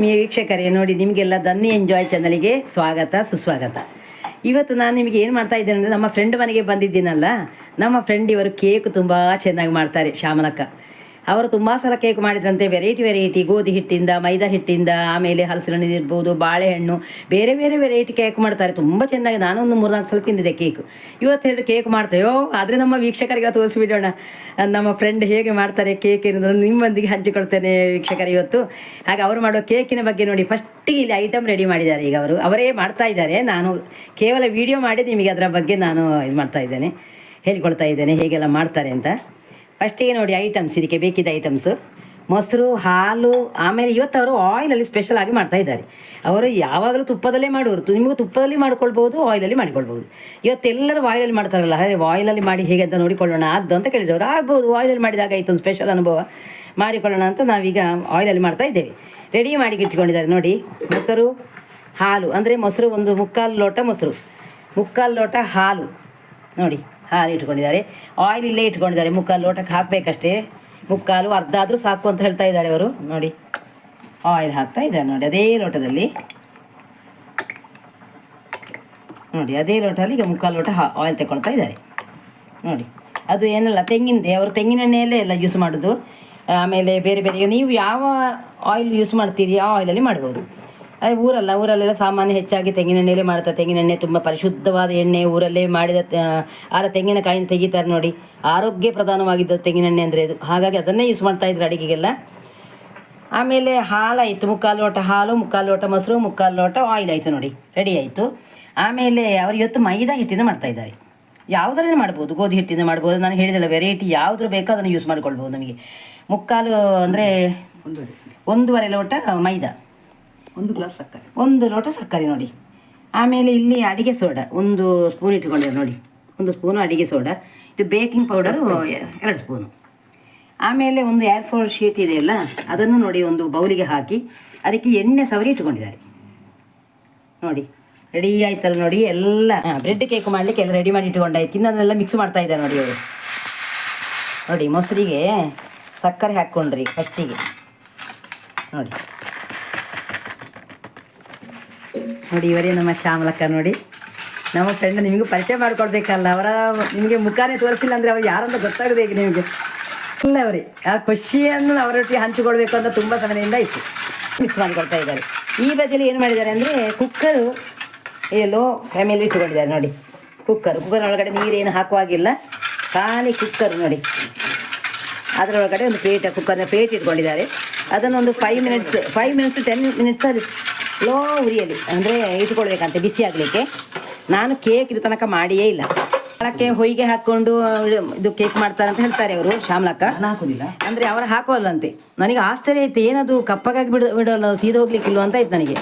Me ವೀಕ್ಷಕರೇ, ನೋಡಿ, ನಿಮಗೆಲ್ಲ ದನ್ನಿ ಎಂಜಾಯ್ ಚಾನಲ್ಗೆ ಸ್ವಾಗತ, ಸುಸ್ವಾಗತ. ಇವತ್ತು ನಾನು ನಿಮಗೆ ಏನು ಮಾಡ್ತಾ ಇದ್ದೇನೆ ಅಂದರೆ ನಮ್ಮ ಫ್ರೆಂಡ್ ಮನೆಗೆ ಬಂದಿದ್ದೀನಲ್ಲ. ನಮ್ಮ ಫ್ರೆಂಡ್ ಇವರು ಕೇಕ್ ತುಂಬ ಚೆನ್ನಾಗಿ ಮಾಡ್ತಾರೆ ಶ್ಯಾಮಲಕ್ಕ ಅವರು ತುಂಬ ಸಲ ಕೇಕ್ ಮಾಡಿದ್ರಂತೆ ವೆರೈಟಿ ವೆರೈಟಿ ಗೋಧಿ ಹಿಟ್ಟಿಂದ, ಮೈದಾ ಹಿಟ್ಟಿಂದ, ಆಮೇಲೆ ಹಲಸಿನ ಇರ್ಬೋದು, ಬಾಳೆಹಣ್ಣು, ಬೇರೆ ಬೇರೆ ವೆರೈಟಿ ಕೇಕ್ ಮಾಡ್ತಾರೆ. ತುಂಬ ಚೆನ್ನಾಗಿ ನಾನೊಂದು ಮೂರ್ನಾಲ್ಕು ಸಲ ತಿಂದಿದ್ದೆ ಕೇಕ್. ಇವತ್ತು ಹೇಳಿ ಕೇಕ್ ಮಾಡ್ತೇವೋ ಆದರೆ ನಮ್ಮ ವೀಕ್ಷಕರಿಗೆ ತೋರಿಸ್ಬಿಡೋಣ. ನಮ್ಮ ಫ್ರೆಂಡ್ ಹೇಗೆ ಮಾಡ್ತಾರೆ ಕೇಕ್ ಏನಂದ್ರೆ ನಿಮ್ಮೊಂದಿಗೆ ಹಂಚಿಕೊಳ್ತೇನೆ ವೀಕ್ಷಕರು ಇವತ್ತು. ಹಾಗೆ ಅವರು ಮಾಡೋ ಕೇಕಿನ ಬಗ್ಗೆ ನೋಡಿ ಫಸ್ಟ್ ಇಲ್ಲಿ ಐಟಮ್ ರೆಡಿ ಮಾಡಿದ್ದಾರೆ ಈಗ ಅವರು. ಅವರೇ ಮಾಡ್ತಾ ಇದ್ದಾರೆ. ನಾನು ಕೇವಲ ವಿಡಿಯೋ ಮಾಡಿ ನಿಮಗೆ ಅದರ ಬಗ್ಗೆ ನಾನು ಇದು ಮಾಡ್ತಾ ಇದ್ದೇನೆ. ಹೇಳ್ಕೊಳ್ತಾ ಇದ್ದೇನೆ ಹೇಗೆಲ್ಲ ಮಾಡ್ತಾರೆ ಅಂತ. ಫಸ್ಟಿಗೆ ನೋಡಿ ಐಟಮ್ಸ್ ಇದಕ್ಕೆ ಬೇಕಿದ್ದ ಐಟಮ್ಸು ಮೊಸರು, ಹಾಲು, ಆಮೇಲೆ ಇವತ್ತು ಅವರು ಆಯಿಲಲ್ಲಿ ಸ್ಪೆಷಲ್ ಆಗಿ ಮಾಡ್ತಾ ಇದ್ದಾರೆ. ಅವರು ಯಾವಾಗಲೂ ತುಪ್ಪದಲ್ಲೇ ಮಾಡೋರು ನಿಮಗೂ ತುಪ್ಪದಲ್ಲಿ ಮಾಡ್ಕೊಳ್ಬೋದು ಆಯಿಲಲ್ಲಿ ಮಾಡಿಕೊಳ್ಬೋದು ಇವತ್ತೆಲ್ಲರೂ ಆಯಿಲಲ್ಲಿ ಮಾಡ್ತಾರಲ್ಲ ಹಾಗೆ ಆಯಿಲಲ್ಲಿ ಮಾಡಿ ಹೇಗೆ ಅಂತ ನೋಡಿಕೊಳ್ಳೋಣ, ಅದು ಅಂತ ಕೇಳಿದವರು, ಆಗ್ಬೋದು ಆಯಿಲಲ್ಲಿ ಮಾಡಿದಾಗ ಆಯಿತು ಸ್ಪೆಷಲ್ ಅನುಭವ ಮಾಡಿಕೊಳ್ಳೋಣ ಅಂತ ನಾವೀಗ ಆಯಿಲಲ್ಲಿ ಮಾಡ್ತಾ ಇದ್ದೇವೆ. ರೆಡಿ ಮಾಡಿ ಇಟ್ಕೊಂಡಿದ್ದಾರೆ ನೋಡಿ. ಮೊಸರು, ಹಾಲು. ಅಂದರೆ ಮೊಸರು ಒಂದು ಮುಕ್ಕಾಲು ಲೋಟ ಮೊಸರು. ಮುಕ್ಕಾಲು ಲೋಟ ಹಾಲು. ನೋಡಿ. ಹಾಲು ಇಟ್ಕೊಂಡಿದ್ದಾರೆ. ಆಯಿಲ್ ಇಲ್ಲೇ ಇಟ್ಕೊಂಡಿದ್ದಾರೆ. ಮುಕ್ಕಾಲು ಲೋಟಕ್ಕೆ ಹಾಕಬೇಕಷ್ಟೇ. ಮುಕ್ಕಾಲು ಅರ್ಧ ಆದರೂ ಸಾಕು ಅಂತ ಹೇಳ್ತಾ ಇದ್ದಾರೆ ಅವರು. ನೋಡಿ. ಆಯಿಲ್ ಹಾಕ್ತಾ ಇದ್ದಾರೆ ನೋಡಿ. ಅದೇ ಲೋಟದಲ್ಲಿ. ನೋಡಿ, ಅದೇ ಲೋಟದಲ್ಲಿ ಈಗ ಮುಕ್ಕಾಲು ಲೋಟ ಆಯಿಲ್ ತಗೊಳ್ತಾ ಇದ್ದಾರೆ. ನೋಡಿ. ಅದು ಏನಲ್ಲ, ತೆಂಗಿನ ಅವರು ತೆಂಗಿನ ಎಣ್ಣೆಯಲ್ಲೇ ಎಲ್ಲ ಯೂಸ್ ಮಾಡೋದು. ಆಮೇಲೆ ಬೇರೆ ಬೇರೆ ನೀವು ಯಾವ ಆಯಿಲ್ ಯೂಸ್ ಮಾಡ್ತೀರಿ, ಆ ಆಯಿಲಲ್ಲಿ ಮಾಡ್ಬೋದು. ಊರಲ್ಲ ಊರಲ್ಲೆಲ್ಲ ಸಾಮಾನ್ಯ ಹೆಚ್ಚಾಗಿ ತೆಂಗಿನ ಎಣ್ಣೆಯಲ್ಲೇ ಮಾಡ್ತಾರೆ. ತೆಂಗಿನೆಣ್ಣೆ ತುಂಬ ಪರಿಶುದ್ಧವಾದ ಎಣ್ಣೆ ಊರಲ್ಲೇ ಮಾಡಿದ ಆದರೆ ಆರ ತೆಂಗಿನಕಾಯಿನ ತೆಗಿತಾರೆ ನೋಡಿ. ಆರೋಗ್ಯ ಪ್ರಧಾನವಾಗಿದ್ದ ತೆಂಗಿನೆಣ್ಣೆ ಅಂದರೆ ಅದು ಹಾಗಾಗಿ ಅದನ್ನೇ ಯೂಸ್ ಮಾಡ್ತಾ ಇದ್ರು ಅಡುಗೆಗೆಲ್ಲ. ಆಮೇಲೆ ಹಾಲಾಯಿತು ಮುಕ್ಕಾಲು ಲೋಟ ಹಾಲು ಮುಕ್ಕಾಲು ಲೋಟ ಮೊಸರು ಮುಕ್ಕಾಲು ಲೋಟ ಆಯಿಲ್ ಆಯಿತು ನೋಡಿ. ರೆಡಿ ಆಯಿತು. ಆಮೇಲೆ ಅವರು ಇವತ್ತು ಮೈದಾ ಹಿಟ್ಟಿನ ಮಾಡ್ತಾ ಇದ್ದಾರೆ. ಯಾವುದರಲ್ಲಿ ಮಾಡ್ಬೋದು? ಗೋಧಿ ಹಿಟ್ಟಿನ ಮಾಡ್ಬೋದು. ನಾನು ಹೇಳಿದಲ್ಲ ವೆರೈಟಿ ಯಾವ್ದು ಬೇಕೋ ಅದನ್ನು ಯೂಸ್ ಮಾಡ್ಕೊಳ್ಬೋದು ನಮಗೆ. ಮುಕ್ಕಾಲು ಅಂದರೆ ಒಂದೂವರೆ ಲೋಟ ಮೈದಾ. ಒಂದು ಗ್ಲಾಸ್ ಸಕ್ಕರೆ. ಒಂದು ಲೋಟ ಸಕ್ಕರೆ ನೋಡಿ. ಆಮೇಲೆ ಇಲ್ಲಿ ಅಡಿಗೆ ಸೋಡಾ. ಒಂದು ಸ್ಪೂನ್ ಇಟ್ಕೊಂಡಿದ್ದಾರೆ ನೋಡಿ. ಒಂದು ಸ್ಪೂನು ಅಡಿಗೆ ಸೋಡಾ. ಇದು ಬೇಕಿಂಗ್ ಪೌಡರು ಎರಡು ಸ್ಪೂನು ಆಮೇಲೆ ಒಂದು ಏರ್ ಫೋರ್ ಶೀಟ್ ಇದೆಯಲ್ಲ ಅದನ್ನು ನೋಡಿ ಒಂದು ಬೌಲಿಗೆ ಹಾಕಿ ಅದಕ್ಕೆ ಎಣ್ಣೆ ಸವರಿ ಇಟ್ಕೊಂಡಿದ್ದಾರೆ. ನೋಡಿ ರೆಡಿ ಆಯ್ತಲ್ಲ ನೋಡಿ ಎಲ್ಲ. ಬ್ರೆಡ್ ಕೇಕ್ ಮಾಡಲಿಕ್ಕೆ ಎಲ್ಲ ರೆಡಿ ಮಾಡಿ ಇಟ್ಕೊಂಡಾಯ್ತು. ಇನ್ನದನ್ನೆಲ್ಲ ಮಿಕ್ಸ್ ಮಾಡ್ತಾ ಇದ್ದಾರೆ ನೋಡಿ ಅವರು. ನೋಡಿ ಮೊಸರಿಗೆ ಸಕ್ಕರೆ ಹಾಕ್ಕೊಂಡ್ರಿ ಫಸ್ಟಿಗೆ ನೋಡಿ. ನೋಡಿ, ಇವರೇ ನಮ್ಮ ಶ್ಯಾಮಲಕ್ಕ ನೋಡಿ. ನಮ್ಮ ಫ್ರೆಂಡ್ ನಿಮಗೂ ಪರಿಚಯ ಮಾಡ್ಕೊಡ್ಬೇಕಲ್ಲ, ಅವರ ನಿಮಗೆ ಮುಖಾನೇ ತೋರಿಸಿಲ್ಲ ಅಂದರೆ ಅವ್ರು ಯಾರಂತ ಗೊತ್ತಾಗದೆ ಈಗ ನಿಮಗೆ. ಇಲ್ಲ ಅವರೇ, ಆ ಖುಷಿಯನ್ನು ಅವರೊಟ್ಟಿಗೆ ಹಂಚಿಕೊಳ್ಬೇಕು ಅಂತ ತುಂಬ ಸಮಯದಿಂದ ಇತ್ತು. ಮಿಕ್ಸ್ ಮಾಡಿಕೊಡ್ತಾ ಇದ್ದಾರೆ. ಈ ಬದಿಯಲ್ಲಿ ಏನು ಮಾಡಿದ್ದಾರೆ ಅಂದರೆ, ಕುಕ್ಕರು ಎಲ್ಲೋ ಫ್ಯಾಮಿಲಿ ಇಟ್ಟುಕೊಂಡಿದ್ದಾರೆ ನೋಡಿ. ಕುಕ್ಕರ್ ಕುಕ್ಕರ್ ಒಳಗಡೆ ನೀರೇನು ಹಾಕುವಾಗಿಲ್ಲ. ಖಾಲಿ ಕುಕ್ಕರ್ ನೋಡಿ. ಅದರೊಳಗಡೆ ಒಂದು ಪ್ಲೇಟ್ ಕುಕ್ಕರ್ನ ಪ್ಲೇಟ್ ಇಟ್ಕೊಂಡಿದ್ದಾರೆ. ಅದನ್ನೊಂದು five minutes five minutes ten minutes ಅಲ್ಲಿ ಲೋ ಉರಿಯಲ್ಲಿ ಅಂದರೆ ಇಟ್ಕೊಳ್ಬೇಕಂತೆ ಬಿಸಿ ಆಗಲಿಕ್ಕೆ. ನಾನು ಕೇಕ್ ಇದು ತನಕ ಮಾಡಿಯೇ ಇಲ್ಲ. ಅದಕ್ಕೆ ಹೊಯ್ಗೆ ಹಾಕ್ಕೊಂಡು ಇದು ಕೇಕ್ ಮಾಡ್ತಾರೆ ಅಂತ ಹೇಳ್ತಾರೆ ಅವರು ಶ್ಯಾಮ್ಲಕ್ಕ ಹಾಕೋದಿಲ್ಲ. ಅಂದರೆ ಅವರು ಹಾಕೋಲ್ಲಂತೆ ನನಗೆ ಆಶ್ಚರ್ಯ ಆಯ್ತು ಏನದು ಕಪ್ಪಗಾಗಿ ಬಿಡ ಬಿಡೋಲ್ಲ ಸೀದು ಹೋಗ್ಲಿಕ್ಕಿಲ್ಲ ಅಂತ ಇತ್ತು ನನಗೆ.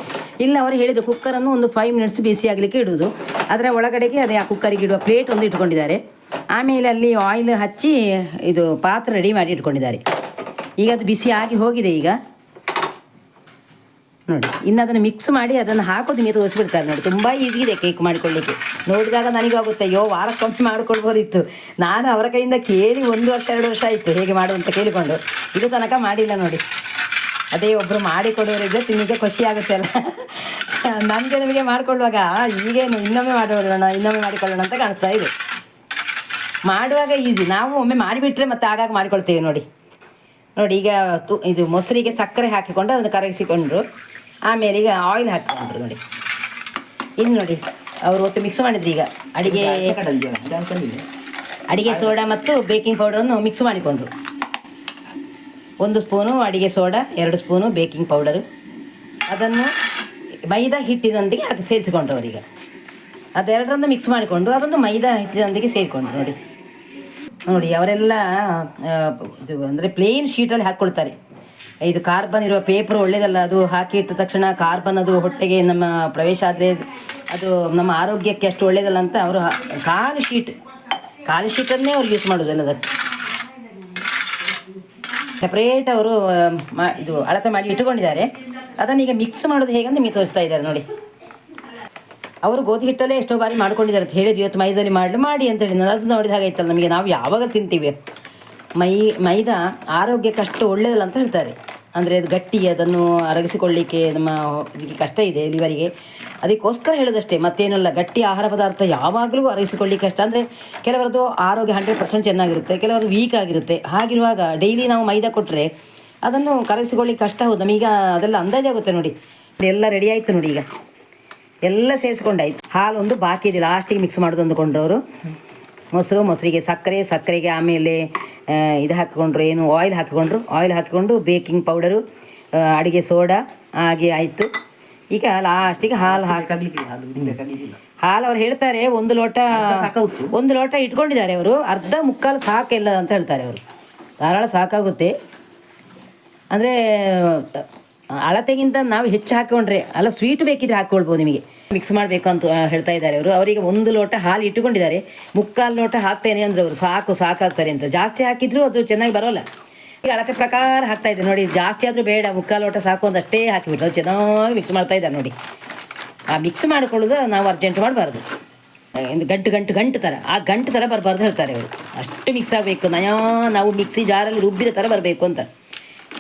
ಇಲ್ಲ ಅವರು ಹೇಳಿದ್ದು ಕುಕ್ಕರನ್ನು ಒಂದು ಫೈವ್ ಮಿನಿಟ್ಸ್ ಬಿಸಿ ಆಗಲಿಕ್ಕೆ ಇಡುವುದು ಅದರ ಒಳಗಡೆಗೆ ಅದೇ ಆ ಕುಕ್ಕರಿಗೆ ಇಡುವ ಪ್ಲೇಟ್ ಒಂದು ಇಟ್ಕೊಂಡಿದ್ದಾರೆ. ಆಮೇಲೆ ಅಲ್ಲಿ ಆಯಿಲ್ ಹಚ್ಚಿ ಇದು ಪಾತ್ರೆ ರೆಡಿ ಮಾಡಿ ಇಟ್ಕೊಂಡಿದ್ದಾರೆ. ಈಗ ಅದು ಬಿಸಿ ಆಗಿ ಹೋಗಿದೆ ಈಗ. ನೋಡಿ ಇನ್ನು ಅದನ್ನು ಮಿಕ್ಸ್ ಮಾಡಿ ಅದನ್ನು ಹಾಕೋದು ನೀವು ತೋರಿಸ್ಬಿಡ್ತಾರೆ ನೋಡಿ. ತುಂಬ ಈಸಿ ಇದೆ ಕೇಕ್ ಮಾಡ್ಕೊಳ್ಳಿಕ್ಕೆ. ನೋಡಿದಾಗ ನನಗಾಗುತ್ತೆ, ಅಯ್ಯೋ, ವಾರಕ್ಕೊಮ್ಮೆ ಮಾಡ್ಕೊಳ್ಬೋದಿತ್ತು. ನಾನು ಅವರ ಕೈಯಿಂದ ಕೇಳಿ ಒಂದು ವರ್ಷ, ಎರಡು ವರ್ಷ ಆಯಿತು ಹೇಗೆ ಮಾಡು ಅಂತ ಕೇಳಿಕೊಂಡು. ಇದು ತನಕ ಮಾಡಿಲ್ಲ ನೋಡಿ. ಅದೇ ಒಬ್ಬರು ಮಾಡಿಕೊಡೋರಿದ್ರೆ ತಿನ್ನಿಗೆ ಖುಷಿ ಆಗುತ್ತೆ ಅಲ್ಲ. ನಮಗೆ ನಿಮಗೆ ಮಾಡ್ಕೊಳ್ಳುವಾಗ ಈಗೇನು, ಇನ್ನೊಮ್ಮೆ ಮಾಡೋಣ, ಇನ್ನೊಮ್ಮೆ ಮಾಡಿಕೊಳ್ಳೋಣ ಅಂತ ಕಾಣಿಸ್ತಾ ಇದೆ. ಮಾಡುವಾಗ ಈಸಿ ನಾವು ಒಮ್ಮೆ ಮಾಡಿಬಿಟ್ರೆ ಮತ್ತೆ ಆಗಾಗ ಮಾಡಿಕೊಳ್ತೇವೆ ನೋಡಿ. ನೋಡಿ ಈಗ ತು ಇದು ಮೊಸರಿಗೆ ಸಕ್ಕರೆ ಹಾಕಿಕೊಂಡು ಅದನ್ನು ಕರಗಿಸಿಕೊಂಡ್ರು. ಆಮೇಲೆ ಈಗ ಆಯಿಲ್ ಹಾಕಿಕೊಂಡ್ರು ನೋಡಿ. ಇನ್ನು ನೋಡಿ ಅವರು ಒಟ್ಟು ಮಿಕ್ಸ್ ಮಾಡಿದ್ರು ಈಗ. ಅಡಿಗೆ ಅಡಿಗೆ ಸೋಡಾ ಮತ್ತು ಬೇಕಿಂಗ್ ಪೌಡರನ್ನು ಮಿಕ್ಸ್ ಮಾಡಿಕೊಂಡ್ರು. ಒಂದು ಸ್ಪೂನು ಅಡಿಗೆ ಸೋಡಾ ಎರಡು ಸ್ಪೂನು ಬೇಕಿಂಗ್ ಪೌಡರು ಅದನ್ನು ಮೈದಾ ಹಿಟ್ಟಿನೊಂದಿಗೆ ಅದು ಸೇರಿಸಿಕೊಂಡ್ರು ಅವರೀಗ ಅದೆರಡರನ್ನು ಮಿಕ್ಸ್ ಮಾಡಿಕೊಂಡು ಅದನ್ನು ಮೈದಾ ಹಿಟ್ಟಿನೊಂದಿಗೆ ಸೇರಿಕೊಂಡ್ರು ನೋಡಿ. ನೋಡಿ, ಅವರೆಲ್ಲ ಇದು ಅಂದರೆ ಪ್ಲೇನ್ ಶೀಟಲ್ಲಿ ಹಾಕ್ಕೊಳ್ತಾರೆ ಇದು ಕಾರ್ಬನ್ ಇರುವ ಪೇಪರ್ ಒಳ್ಳೇದಲ್ಲ, ಅದು ಹಾಕಿ ಇಟ್ಟ ತಕ್ಷಣ ಕಾರ್ಬನ್ ಅದು ಹೊಟ್ಟೆಗೆ ನಮ್ಮ ಪ್ರವೇಶ ಆದರೆ ಅದು ನಮ್ಮ ಆರೋಗ್ಯಕ್ಕೆ ಅಷ್ಟು ಒಳ್ಳೇದಲ್ಲ ಅಂತ ಅವರು ಖಾಲಿ ಶೀಟ್ ಖಾಲಿ ಶೀಟನ್ನೇ ಅವ್ರು ಯೂಸ್ ಮಾಡೋದಲ್ಲ ಅದಕ್ಕೆ ಸಪ್ರೇಟ್ ಅವರು ಮಾ, ಇದು ಅಳತೆ ಮಾಡಿ ಇಟ್ಟುಕೊಂಡಿದ್ದಾರೆ ಅದನ್ನು ಈಗ ಮಿಕ್ಸ್ ಮಾಡೋದು ಹೇಗೆ ಅಂತ ನಿಮಗೆ ತೋರಿಸ್ತಾ ಇದ್ದಾರೆ ನೋಡಿ. ಅವರು ಗೋಧಿ ಹಿಟ್ಟಲ್ಲೇ ಎಷ್ಟೋ ಬಾರಿ ಮಾಡ್ಕೊಂಡಿದ್ದಾರೆ. ಅಂತ ಹೇಳಿದ್ವಿ ಇವತ್ತು ಮೈದಲ್ಲಿ ಮಾಡಲು, ಮಾಡಿ ಅಂತ ಹೇಳಿ. ಅದು ನೋಡಿದ ಇತ್ತಲ್ಲ ನಮಗೆ ನಾವು ಯಾವಾಗ ತಿಂತೀವಿ? ಮೈ, ಮೈದಾ ಆರೋಗ್ಯಕ್ಕಷ್ಟು ಒಳ್ಳೆಯದಲ್ಲ ಅಂತ ಹೇಳ್ತಾರೆ. ಅಂದರೆ ಅದು ಗಟ್ಟಿ, ಅದನ್ನು ಅರಗಿಸಿಕೊಳ್ಳಿಕ್ಕೆ ನಮ್ಮ ಇದಕ್ಕೆ ಕಷ್ಟ ಇದೆ ಲಿವರಿಗೆ ಅದಕ್ಕೋಸ್ಕರ ಹೇಳೋದಷ್ಟೇ, ಮತ್ತೇನಲ್ಲ, ಗಟ್ಟಿ ಆಹಾರ ಪದಾರ್ಥ ಯಾವಾಗಲೂ ಅರಗಿಸಿಕೊಳ್ಳಿಕ್ಕೆ ಕಷ್ಟ. ಅಂದರೆ ಕೆಲವರದ್ದು ಆರೋಗ್ಯ ಹಂಡ್ರೆಡ್ ಪರ್ಸೆಂಟ್ ಚೆನ್ನಾಗಿರುತ್ತೆ ಕೆಲವರು ವೀಕ್ ಆಗಿರುತ್ತೆ. ಹಾಗಿರುವಾಗ ಡೈಲಿ ನಾವು ಮೈದಾ ಕೊಟ್ಟರೆ ಅದನ್ನು ಕರಗಿಸಿಕೊಳ್ಳಿಕ್ಕೆ ಕಷ್ಟ ಹೌದು. ನಮಗೀಗ ಅದೆಲ್ಲ ಅಂದಾಜಾಗುತ್ತೆ ನೋಡಿ. ಎಲ್ಲ ರೆಡಿ ಆಯಿತು ನೋಡಿ ಈಗ. ಎಲ್ಲ ಸೇರಿಸ್ಕೊಂಡಾಯ್ತು. ಹಾಲು ಒಂದು ಬಾಕಿ ಇದೆ. ಲಾಸ್ಟಿಗೆ ಮಿಕ್ಸ್ ಮಾಡೋದು ಅಂದ್ಕೊಂಡ್ರವರು ಮೊಸರು ಮೊಸರಿಗೆ ಸಕ್ಕರೆ ಸಕ್ಕರೆಗೆ ಆಮೇಲೆ ಇದು ಹಾಕಿಕೊಂಡ್ರು ಏನು ಆಯಿಲ್ ಹಾಕಿಕೊಂಡ್ರು. ಆಯಿಲ್ ಹಾಕಿಕೊಂಡು ಬೇಕಿಂಗ್ ಪೌಡರು ಅಡುಗೆ ಸೋಡಾ ಹಾಗೆ ಆಯಿತು. ಈಗ ಲಾಸ್ಟಿಗೆ ಹಾಲು ಹಾಕಿ ಹಾಲು ಅವ್ರು ಹೇಳ್ತಾರೆ ಒಂದು ಲೋಟ. ಒಂದು ಲೋಟ ಇಟ್ಕೊಂಡಿದ್ದಾರೆ ಅವರು. ಅರ್ಧ ಮುಕ್ಕಾಲು ಸಾಕಿಲ್ಲ ಅಂತ ಹೇಳ್ತಾರೆ ಅವರು. ಧಾರಾಳ ಸಾಕಾಗುತ್ತೆ. ಅಂದರೆ ಅಳತೆಗಿಂತ ನಾವು ಹೆಚ್ಚು ಹಾಕೊಂಡ್ರೆ, ಅಲ್ಲ ಸ್ವೀಟ್ ಬೇಕಿದ್ರೆ ಹಾಕ್ಕೊಳ್ಬೋದು ನಿಮಗೆ. ಮಿಕ್ಸ್ ಮಾಡಬೇಕು ಅಂತ ಹೇಳ್ತಾ ಇದ್ದಾರೆ ಅವರು. ಅವರಿಗೆ ಒಂದು ಲೋಟ ಹಾಲು ಇಟ್ಟುಕೊಂಡಿದ್ದಾರೆ. ಮುಕ್ಕಾಲು ಲೋಟ ಹಾಕ್ತೇನೆ ಅಂದ್ರೆ ಅವರು ಸಾಕು, ಸಾಕಾಗ್ತಾರೆ ಅಂತ. ಜಾಸ್ತಿ ಹಾಕಿದ್ರು ಅದು ಚೆನ್ನಾಗಿ ಬರೋಲ್ಲ. ಈಗ ಅಳತೆ ಪ್ರಕಾರ ಹಾಕ್ತಾ ಇದ್ದಾರೆ. ನೋಡಿ, ಜಾಸ್ತಿ ಆದರೂ ಬೇಡ, ಮುಕ್ಕಾಲು ಲೋಟ ಸಾಕು ಅಂತ ಅಷ್ಟೇ ಹಾಕಿಬಿಟ್ಟು ಅದು ಚೆನ್ನಾಗಿ ಮಿಕ್ಸ್ ಮಾಡ್ತಾ ಇದ್ದಾರೆ ನೋಡಿ. ಆ ಮಿಕ್ಸ್ ಮಾಡ್ಕೊಳ್ಳೋದು ನಾವು ಅರ್ಜೆಂಟ್ ಮಾಡಬಾರ್ದು. ಗಂಟು ಗಂಟು ಗಂಟು ಥರ ಆ ಗಂಟು ಥರ ಬರಬಾರ್ದು ಹೇಳ್ತಾರೆ ಅವರು. ಅಷ್ಟು ಮಿಕ್ಸ್ ಆಗಬೇಕು. ನಯಾ, ನಾವು ಮಿಕ್ಸಿ ಜಾರಲ್ಲಿ ರುಬ್ಬಿದ ಥರ ಬರಬೇಕು ಅಂತ.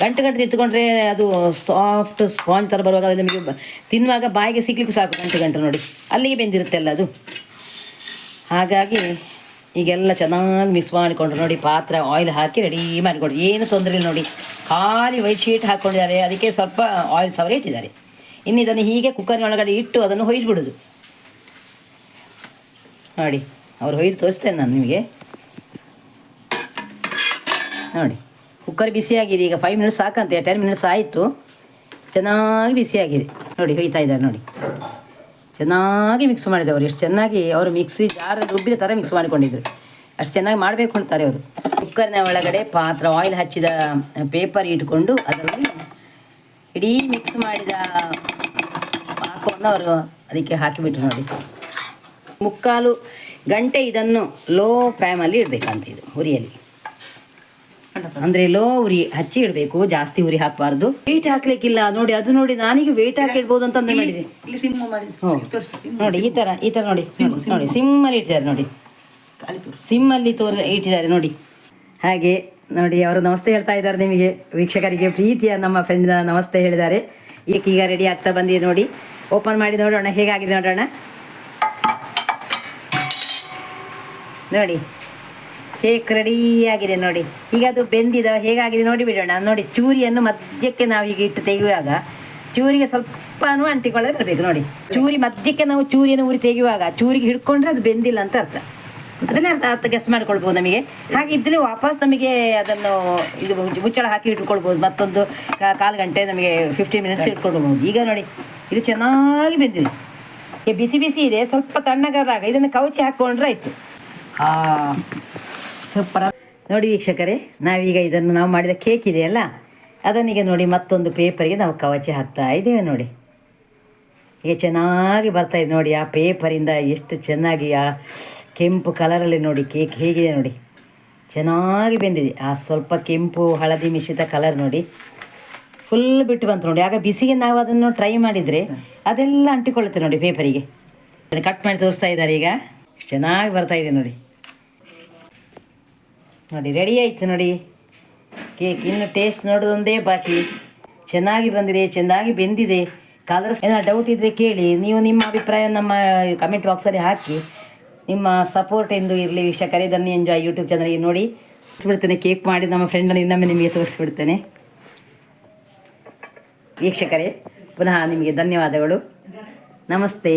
ಗಂಟು ಗಂಟು ಎತ್ಕೊಂಡ್ರೆ ಅದು ಸಾಫ್ಟ್ ಸ್ಪಾಂಜ್ ಥರ ಬರುವಾಗ ಅದು ನಮಗೆ ತಿನ್ನುವಾಗ ಬಾಯಿಗೆ ಸಿಗ್ಲಿಕ್ಕೆ ಸಾಕು ಗಂಟು ಗಂಟು ನೋಡಿ. ಅಲ್ಲಿಗೆ ಬೆಂದಿರುತ್ತೆ ಅಲ್ಲ ಅದು. ಹಾಗಾಗಿ ಈಗೆಲ್ಲ ಚೆನ್ನಾಗಿ ಮಿಕ್ಸ್ ಮಾಡಿಕೊಂಡ್ರೆ ನೋಡಿ, ಪಾತ್ರೆ ಆಯಿಲ್ ಹಾಕಿ ರೆಡಿ ಮಾಡಿಕೊಡಿ ಏನು ತೊಂದರೆ ಇಲ್ಲ ನೋಡಿ. ಖಾಲಿ ವೈಟ್ ಶೀಟ್ ಹಾಕ್ಕೊಂಡಿದ್ದಾರೆ ಅದಕ್ಕೆ ಸ್ವಲ್ಪ ಆಯಿಲ್ ಸವರೆ ಇಟ್ಟಿದ್ದಾರೆ ಇನ್ನು ಇದನ್ನು ಹೀಗೆ ಕುಕ್ಕರ್ನ ಒಳಗಡೆ ಇಟ್ಟು ಅದನ್ನು ಹೊಯ್ದು ನೋಡಿ, ಅವ್ರು ಹೊಯ್ದು ತೋರಿಸ್ತೇನೆ ನಾನು ನಿಮಗೆ. ನೋಡಿ. ಕುಕ್ಕರ್ ಬಿಸಿಯಾಗಿದೆ ಈಗ ಫೈವ್ ಮಿನಿಟ್ಸ್ ಸಾಕಂತೆ ಟೆನ್ ಮಿನಿಟ್ಸ್ ಆಯಿತು. ಚೆನ್ನಾಗಿ ಬಿಸಿಯಾಗಿದೆ ನೋಡಿ, ಹೊಯ್ತಾ ಇದ್ದಾರೆ ನೋಡಿ. ಚೆನ್ನಾಗಿ ಮಿಕ್ಸ್ ಮಾಡಿದವರು. ಎಷ್ಟು ಚೆನ್ನಾಗಿ ಅವರು ಮಿಕ್ಸಿ ಜಾರಲ್ಲಿ ರುಬ್ಬಿದ ಥರ ಮಿಕ್ಸ್ ಮಾಡಿಕೊಂಡಿದ್ರು. ಅಷ್ಟು ಚೆನ್ನಾಗಿ ಮಾಡಬೇಕು ಅಂತಾರೆ ಅವರು. ಕುಕ್ಕರ್ನ ಒಳಗಡೆ ಪಾತ್ರ ಆಯಿಲ್ ಹಚ್ಚಿದ ಪೇಪರ್ ಇಟ್ಕೊಂಡು ಅದರಲ್ಲಿ ಇಡೀ ಮಿಕ್ಸ್ ಮಾಡಿದ ಪಾಕವನ್ನು ಅವರು ಅದಕ್ಕೆ ಹಾಕಿಬಿಟ್ರು ನೋಡಿ. ಮುಕ್ಕಾಲು ಗಂಟೆ ಇದನ್ನು ಲೋ ಫ್ಲೇಮಲ್ಲಿ ಇಡಬೇಕಂತ ಇದು ಉರಿಯಲ್ಲಿ ಅಂದರೆ ಲೋ ಉರಿ ಹಚ್ಚಿ ಇಡಬೇಕು ಜಾಸ್ತಿ ಉರಿ ಹಾಕಬಾರ್ದು. ವೇಟ್ ಹಾಕ್ಲಿಕ್ಕಿಲ್ಲ ನೋಡಿ ಅದು ನೋಡಿ ನಾನೀಗ ವೇಟ್ ಹಾಕಿ ಇಡ್ಬೋದು ಅಂತ ಮಾಡಿದೆ. ನೋಡಿ ಈ ತರ ಈ ತರ ನೋಡಿ ನೋಡಿ, ಸಿಮ್ ಸಿಮ್ಮಲ್ಲಿ ಇಟ್ಟಿದ್ದಾರೆ ನೋಡಿ. ಸಿಮ್ ಅಲ್ಲಿ ಸಿಮ್ಮಲ್ಲಿ ತೋರ್ ಇಟ್ಟಿದ್ದಾರೆ ನೋಡಿ. ಹಾಗೆ ನೋಡಿ ಅವರು ನಮಸ್ತೆ ಹೇಳ್ತಾ ಇದ್ದಾರೆ ನಿಮಗೆ. ವೀಕ್ಷಕರಿಗೆ ಪ್ರೀತಿಯ ನಮ್ಮ ಫ್ರೆಂಡ್ನ ನಮಸ್ತೆ ಹೇಳಿದ್ದಾರೆ. ಈಗ ಈಗ ರೆಡಿ ಆಗ್ತಾ ಬಂದಿದೆ ನೋಡಿ. ಓಪನ್ ಮಾಡಿ ನೋಡೋಣ ಹೇಗಾಗಿದೆ ನೋಡೋಣ. ನೋಡಿ. ಕೇಕ್ ರೆಡಿ ಆಗಿದೆ ನೋಡಿ. ಈಗ ಅದು ಬೆಂದಿದ ಹೇಗಾಗಿದೆ ನೋಡಿ ಬಿಡೋಣ. ನೋಡಿ, ಚೂರಿಯನ್ನು ಮಧ್ಯಕ್ಕೆ ನಾವು ಈಗ ಇಟ್ಟು ತೆಗೆಯುವಾಗ, ಚೂರಿಗೆ ಸ್ವಲ್ಪನೂ ಅಂಟಿಕೊಳ್ಳದೆ ಬರಬೇಕು ನೋಡಿ. ಚೂರಿ ಮಧ್ಯಕ್ಕೆ ನಾವು ಚೂರಿಯನ್ನು ಉರಿ ತೆಗೆಯುವಾಗ, ಚೂರಿಗೆ ಹಿಡ್ಕೊಂಡ್ರೆ ಅದು ಬೆಂದಿಲ್ಲ ಅಂತ ಅರ್ಥ. ಅದನ್ನೇ ಅರ್ಥ ಅರ್ಥ ಗೆಸ್ ಮಾಡ್ಕೊಳ್ಬೋದು ನಮಗೆ. ಹಾಗಿದ್ರೆ ವಾಪಸ್ ನಮಗೆ ಅದನ್ನು ಇದು ಮುಚ್ಚಳ ಹಾಕಿ ಇಟ್ಕೊಳ್ಬೋದು. ಮತ್ತೊಂದು ಕಾಲು ಗಂಟೆ ನಮಗೆ ಫಿಫ್ಟೀನ್ ಮಿನಿಟ್ಸ್ ಇಟ್ಕೊಳ್ಬೋದು. ಈಗ ನೋಡಿ, ಇದು ಚೆನ್ನಾಗಿ ಬೆಂದಿದೆ. ಬಿಸಿ ಬಿಸಿ ಇದೆ. ಸ್ವಲ್ಪ ತಣ್ಣಗಾದಾಗ ಇದನ್ನು ಕವಚಿ ಹಾಕ್ಕೊಂಡ್ರೆ ಆಯಿತು. ಸೂಪರ್. ನೋಡಿ ವೀಕ್ಷಕರೇ, ನಾವೀಗ ಇದನ್ನು ನಾವು ಮಾಡಿದ ಕೇಕ್ ಇದೆಯಲ್ಲ, ಅದನ್ನೀಗ ನೋಡಿ ಮತ್ತೊಂದು ಪೇಪರಿಗೆ ನಾವು ಕವಚಿ ಹಾಕ್ತಾ ಇದ್ದೇವೆ ನೋಡಿ. ಈಗ ಚೆನ್ನಾಗಿ ಬರ್ತಾ ಇದೆ ನೋಡಿ, ಆ ಪೇಪರಿಂದ ಎಷ್ಟು ಚೆನ್ನಾಗಿ ಆ ಕೆಂಪು ಕಲರಲ್ಲಿ ನೋಡಿ ಕೇಕ್ ಹೇಗಿದೆ ನೋಡಿ. ಚೆನ್ನಾಗಿ ಬೆಂದಿದೆ. ಆ ಸ್ವಲ್ಪ ಕೆಂಪು, ಹಳದಿ ಮಿಶ್ರಿತ ಕಲರ್ ನೋಡಿ. ಫುಲ್ ಬಿಟ್ಟು ಬಂತು ನೋಡಿ. ಆಗ ಬಿಸಿಗೆ ನಾವು ಅದನ್ನು ಟ್ರೈ ಮಾಡಿದರೆ ಅದೆಲ್ಲ ಅಂಟಿಕೊಳ್ಳುತ್ತೆ ನೋಡಿ ಪೇಪರಿಗೆ. ಕಟ್ ಮಾಡಿ ತೋರಿಸ್ತಾ ಇದ್ದಾರೆ ಈಗ. ಚೆನ್ನಾಗಿ ಬರ್ತಾ ಇದೆ ನೋಡಿ. ನೋಡಿ ರೆಡಿ ಆಯಿತು ನೋಡಿ. ಕೇಕ್ ಇನ್ನು ಟೇಸ್ಟ್ ನೋಡೋದೊಂದೇ ಬಾಕಿ. ಚೆನ್ನಾಗಿ ಬಂದಿದೆ, ಚೆನ್ನಾಗಿ ಬೆಂದಿದೆ. ಕಲರ್ಸ್ ಏನಾದ್ರು ಡೌಟ್ ಇದ್ದರೆ ಕೇಳಿ. ನೀವು ನಿಮ್ಮ ಅಭಿಪ್ರಾಯ ನಮ್ಮ ಕಮೆಂಟ್ ಬಾಕ್ಸಲ್ಲಿ ಹಾಕಿ. ನಿಮ್ಮ ಸಪೋರ್ಟ್ ಎಂದು ಇರಲಿ ವೀಕ್ಷಕರೇ, ಇದನ್ನು ಎಂಜಾಯ್ ಯೂಟ್ಯೂಬ್ ಚಾನಲ್ಗೆ ನೋಡಿ. ತೋರಿಸ್ಬಿಡ್ತೇನೆ, ಕೇಕ್ ಮಾಡಿ ನಮ್ಮ ಫ್ರೆಂಡನ್ನು ಇನ್ನೊಮ್ಮೆ ನಿಮಗೆ ತೋರಿಸ್ಬಿಡ್ತೇನೆ. ವೀಕ್ಷಕರೇ, ಪುನಃ ನಿಮಗೆ ಧನ್ಯವಾದಗಳು. ನಮಸ್ತೆ.